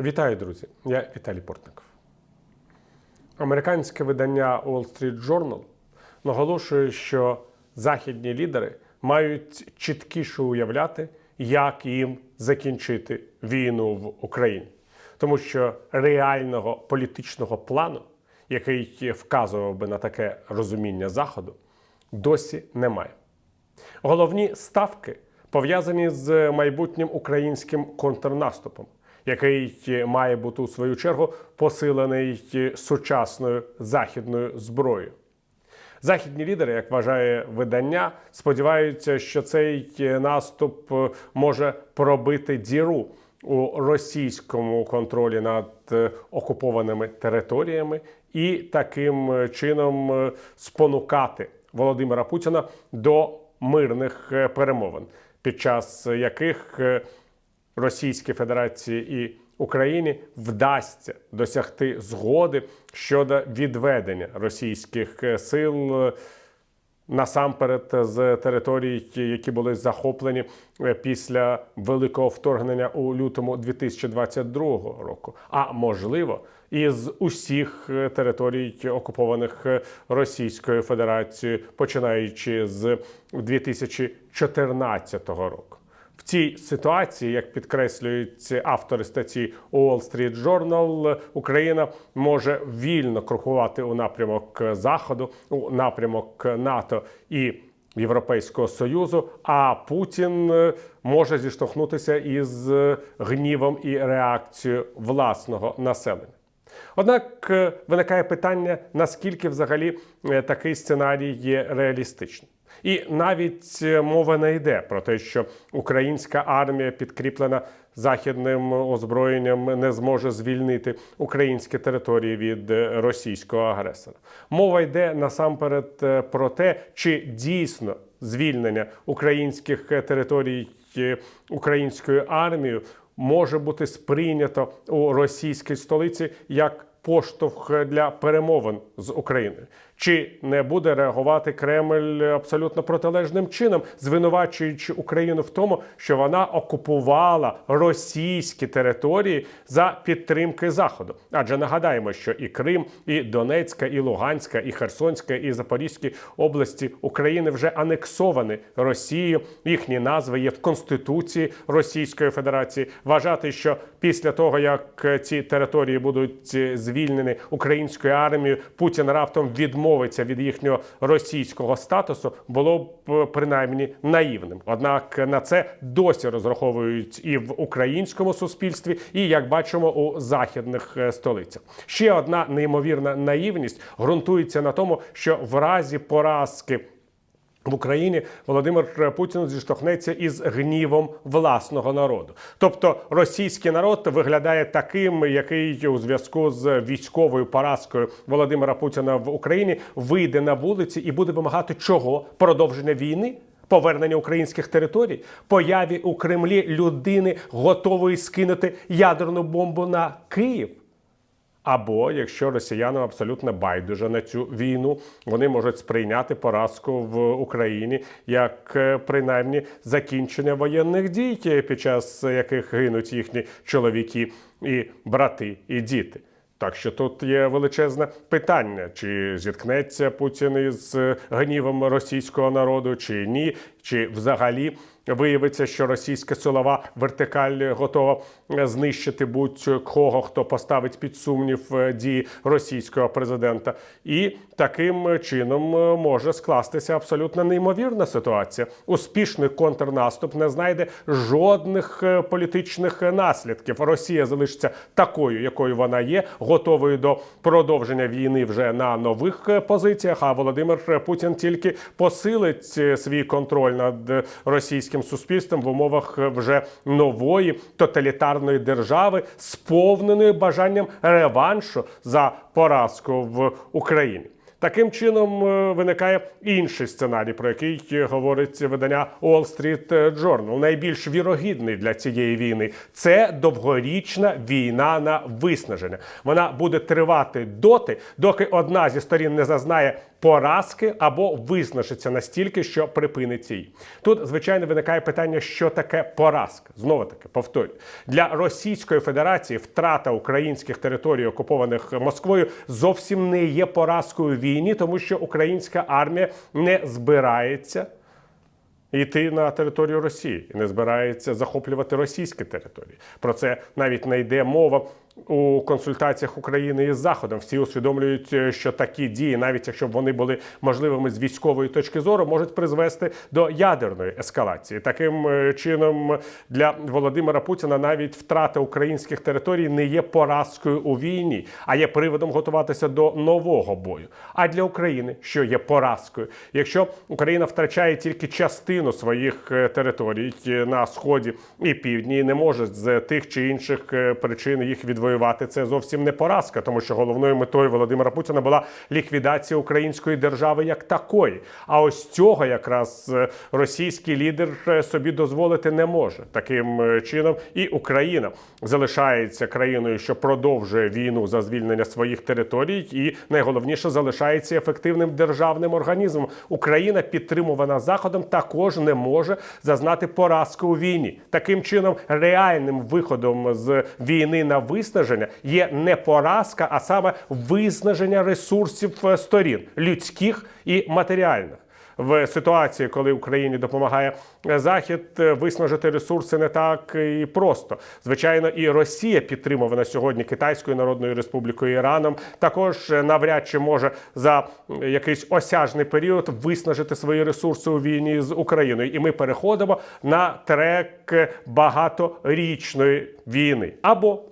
Вітаю, друзі! Я Віталій Портников. Американське видання Wall Street Journal наголошує, що західні лідери мають чіткіше уявляти, як їм закінчити війну в Україні, тому що реального політичного плану, який вказував би на таке розуміння Заходу, досі немає. Головні ставки пов'язані з майбутнім українським контрнаступом, який має бути у свою чергу посилений сучасною західною зброєю. Західні лідери, як вважає видання, сподіваються, що цей наступ може пробити діру у російському контролі над е, окупованими територіями і таким чином е, спонукати Володимира Путіна до мирних е, перемовин, під час яких е, Російській Федерації і Україні вдасться досягти згоди щодо відведення російських е, сил е, насамперед з територій, які були захоплені е, після великого вторгнення у лютому 2022 року, а можливо, із усіх е, територій, окупованих Російською Федерацією, починаючи з 2014 року. Цій ситуації, як підкреслюють автори статті у Wall Street Journal, Україна може вільно крокувати у напрямок Заходу, у напрямок НАТО і Європейського Союзу, а Путін може зіштовхнутися із гнівом і реакцією власного населення. Однак е, виникає питання, наскільки взагалі е, такий сценарій є реалістичним. І навіть е, мова не йде про те, що українська армія, підкріплена західним озброєнням, не зможе звільнити українські території від е, російського агресора. Мова йде насамперед е, про те, чи дійсно звільнення українських територій українською армією може бути сприйнято у російській столиці як поштовх для перемовин з Україною. Чи не буде реагувати Кремль абсолютно протилежним чином, звинувачуючи Україну в тому, що вона окупувала російські території за підтримки Заходу? Адже нагадаємо, що і Крим, і Донецька, і Луганська, і Херсонська, і Запорізькі області України вже анексовані Росією. Їхні назви є в Конституції Російської Федерації. Вважати, що після того як ці території будуть е, звільнені українською армією, Путін раптом відмовиться від їхнього російського статусу, було б е, принаймні наївним. Однак на це досі розраховують і в українському суспільстві, і як бачимо у західних е, столицях. Ще одна неймовірна наївність ґрунтується на тому, що в разі поразки. В Україні Володимир Путін зіштовхнеться із гнівом власного народу. Тобто російський народ виглядає таким, який у зв'язку з військовою поразкою Володимира Путіна в Україні вийде на вулиці і буде вимагати чого продовження війни. Повернення українських територій, появі у Кремлі людини, готової скинути ядерну бомбу на Київ. Або якщо росіянам абсолютно байдуже на цю війну, вони можуть сприйняти поразку в Україні як е, принаймні закінчення воєнних дій, під час яких гинуть їхні чоловіки і брати, і діти. Так що тут є величезне питання: чи зіткнеться Путін із е, гнівом російського народу, чи ні, чи взагалі виявиться, що російська силова вертикаль готова е, знищити будь-кого, хто поставить під сумнів е, дії російського президента, і таким чином е, може скластися абсолютно неймовірна ситуація. Успішний контрнаступ не знайде жодних політичних наслідків. Росія залишиться такою, якою вона є, готовою до продовження війни вже на нових позиціях. А Володимир Путін тільки посилить свій контроль над е, російським суспільством в умовах е, вже нової тоталітарної держави, сповненої бажанням реваншу за поразку в Україні. Таким чином е, виникає інший сценарій, про який е, говорить видання Wall Street Journal. Найбільш вірогідний для цієї війни це довгорічна війна на виснаження. Вона буде тривати доти, доки одна зі сторін не зазнає поразки або визначиться настільки, що припинить її. Тут, звичайно, виникає питання, що таке поразка. Знову таки повторюю, для Російської Федерації втрата українських територій, окупованих Москвою, зовсім не є поразкою війні, тому що українська армія не збирається йти на територію Росії і не збирається захоплювати російські території. Про це навіть не йде мова у консультаціях України із Заходом. Всі усвідомлюють, е, що такі дії, навіть якщо б вони були можливими з військової точки зору, можуть призвести до ядерної ескалації. Таким е, чином для Володимира Путіна навіть втрата українських територій не є поразкою у війні, а є приводом готуватися до нового бою. А для України, що є поразкою, якщо Україна втрачає тільки частину своїх е, територій на сході і півдні, і не може з тих чи інших причин їх відвоювати, це зовсім не поразка, тому що головною метою Володимира Путіна була ліквідація української держави як такої. А ось цього якраз е, російський лідер е, собі дозволити не може. Таким е, чином і Україна залишається країною, що продовжує війну за звільнення своїх територій, і найголовніше залишається ефективним державним організмом. Україна, підтримувана заходом, також не може зазнати поразки у війні. Таким чином, реальним виходом з війни на виснаження є не поразка, а саме виснаження ресурсів е, сторін людських і матеріальних. В ситуації, коли Україні допомагає е, Захід, е, виснажити ресурси не так і просто. Звичайно, і Росія підтримувана сьогодні Китайською Народною Республікою Іраном, також навряд чи може за якийсь осяжний період виснажити свої ресурси у війні з Україною. І ми переходимо на трек багаторічної війни або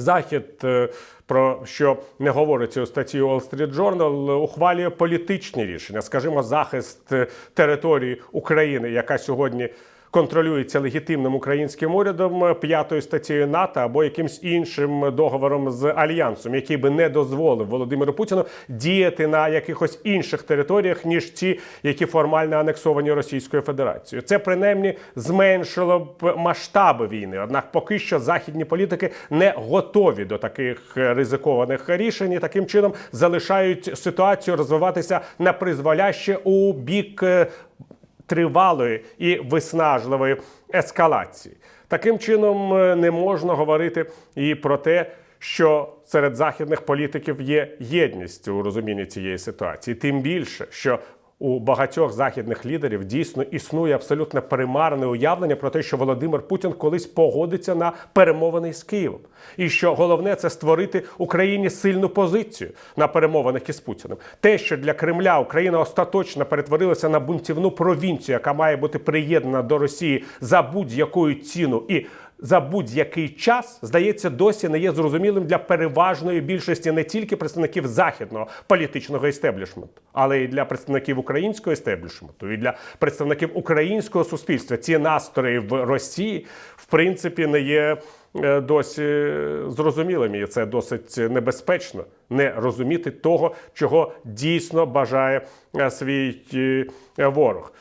Захід, е, про що не говориться у статті Wall Street Journal, ухвалює політичні рішення, скажімо, захист е, території України, яка сьогодні контролюється легітимним українським урядом е, п'ятою статтею НАТО або якимсь іншим договором з альянсом, який би не дозволив Володимиру Путіну діяти на якихось інших територіях, ніж ті, які формально анексовані Російською Федерацією. Це принаймні зменшило б масштаби війни. Однак, поки що західні політики не готові до таких е, ризикованих рішень і таким чином залишають ситуацію розвиватися на призволяще у бік. Тривалої і виснажливої ескалації. Таким чином е, не можна говорити і про те, що серед західних політиків є єдність у розумінні цієї ситуації, тим більше, що у багатьох західних лідерів дійсно існує абсолютно примарне уявлення про те, що Володимир Путін колись погодиться на перемовини з Києвом, і що головне це створити Україні сильну позицію на перемовинах із Путіним. Те, що для Кремля Україна остаточно перетворилася на бунтівну провінцію, яка має бути приєднана до Росії за будь-якою ціну і за будь-який час, здається, досі не є зрозумілим для переважної більшості не тільки представників західного політичного істеблішменту, але й для представників українського істеблішменту, і для представників українського суспільства. Ці настрої в Росії, в принципі, не є. е, Досі зрозумілими, і це досить небезпечно не розуміти того, чого дійсно бажає е, свій е, ворог.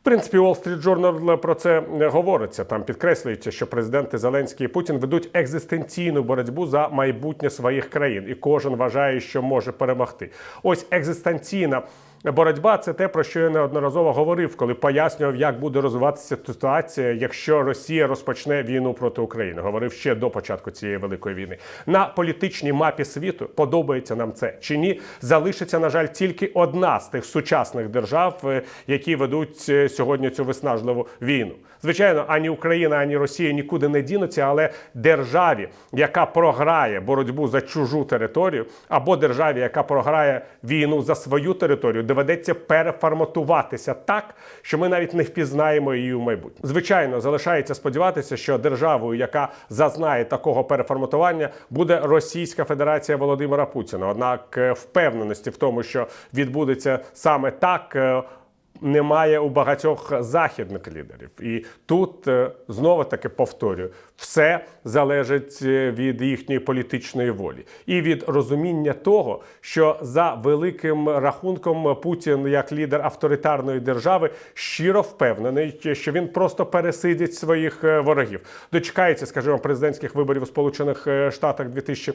В принципі, Wall Street Journal про це говориться. Там підкреслюється, що президенти Зеленський і Путін ведуть екзистенційну боротьбу за майбутнє своїх країн, і кожен вважає, що може перемогти. Ось екзистенційна. Боротьба це те, про що я неодноразово говорив, коли пояснював, як буде розвиватися ситуація, якщо Росія розпочне війну проти України. Говорив ще до початку цієї великої війни. На політичній мапі світу подобається нам це чи ні. Залишиться, на жаль, тільки одна з тих сучасних держав, е, які ведуть е, сьогодні цю виснажливу війну. Звичайно, ані Україна, ані Росія нікуди не дінуться, але державі, яка програє боротьбу за чужу територію, або державі, яка програє війну за свою територію, доведеться переформатуватися так, що ми навіть не впізнаємо її в майбутньому. Звичайно, залишається сподіватися, що державою, яка зазнає такого переформатування, буде Російська Федерація Володимира Путіна. Однак е, впевненості в тому, що відбудеться саме так. Е, немає у багатьох західних лідерів. І тут е, знову таки повторюю, все залежить е, від їхньої політичної волі і від розуміння того, що за великим рахунком Путін, як лідер авторитарної держави, щиро впевнений, що він просто пересидить своїх е, ворогів. Дочекається, скажімо, президентських виборів у Сполучених е, Штатах 2000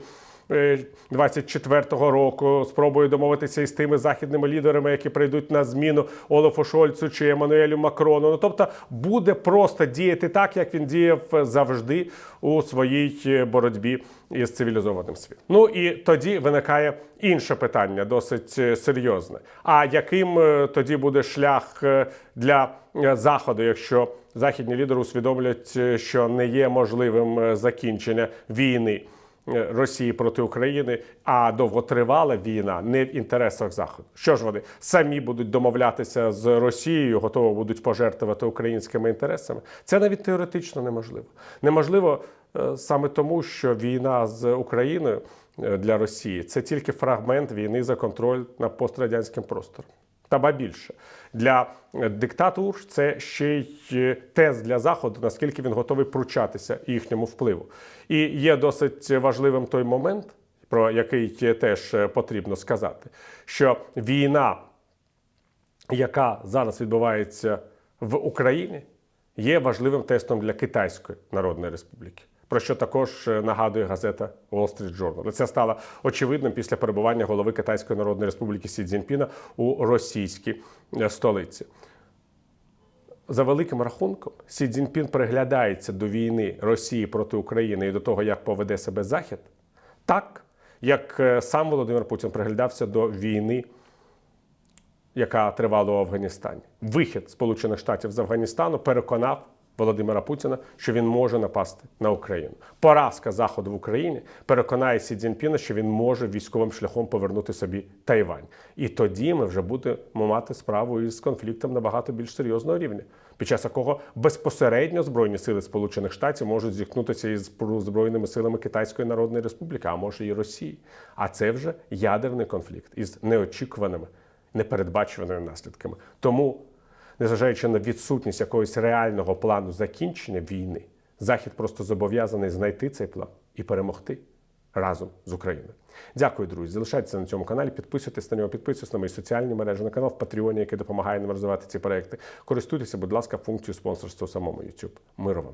24-го року спробує домовитися із тими західними лідерами, які прийдуть на зміну Олафу Шольцу чи Еммануелю Макрону. Ну тобто буде просто діяти так, як він діяв завжди у своїй е, боротьбі із цивілізованим світом. Ну і тоді виникає інше питання, досить е, серйозне. А яким е, тоді буде шлях е, для е, заходу, якщо західні лідери усвідомлять, е, що не є можливим е, закінчення війни? Е, Росії проти України, а довготривала війна не в інтересах Заходу. Що ж вони самі будуть домовлятися з Росією, готові будуть пожертвувати українськими інтересами? Це навіть теоретично неможливо. Неможливо е, саме тому, що війна з Україною е, для Росії це тільки фрагмент війни за контроль над пострадянським простором. Та ба більше для е, диктатур це ще й е, тест для заходу, наскільки він готовий пручатися їхньому впливу. І є досить важливим той момент, про який теж е, потрібно сказати, що війна, яка зараз відбувається в Україні, є важливим тестом для Китайської Народної Республіки. Про що також е, нагадує газета Wall Street Journal. Це стало очевидним після перебування голови Китайської Народної Республіки Сі Цзіньпіна у російській е, столиці. За великим рахунком, Сі Цзіньпін приглядається до війни Росії проти України і до того, як поведе себе Захід, так як е, сам Володимир Путін приглядався до війни, яка тривала у Афганістані. Вихід Сполучених Штатів з Афганістану переконав Володимира Путіна, що він може напасти на Україну. Поразка Заходу в Україні переконає Сі Цзіньпіна, що він може військовим шляхом повернути собі Тайвань. І тоді ми вже будемо мати справу із конфліктом набагато більш серйозного рівня, під час якого безпосередньо збройні сили Сполучених Штатів можуть зіткнутися із збройними силами Китайської Народної Республіки, а може і Росії. А це вже ядерний конфлікт із неочікуваними, непередбачуваними наслідками. Тому незважаючи на відсутність якогось реального плану закінчення війни, Захід просто зобов'язаний знайти цей план і перемогти разом з Україною. Дякую, друзі. Залишайтеся на цьому каналі, підписуйтесь на нього, підписуйтесь на мої соціальні мережі, на канал в Патреоні, який допомагає нам розвивати ці проекти. Користуйтеся, будь ласка, функцією спонсорства самому YouTube. Миру вам!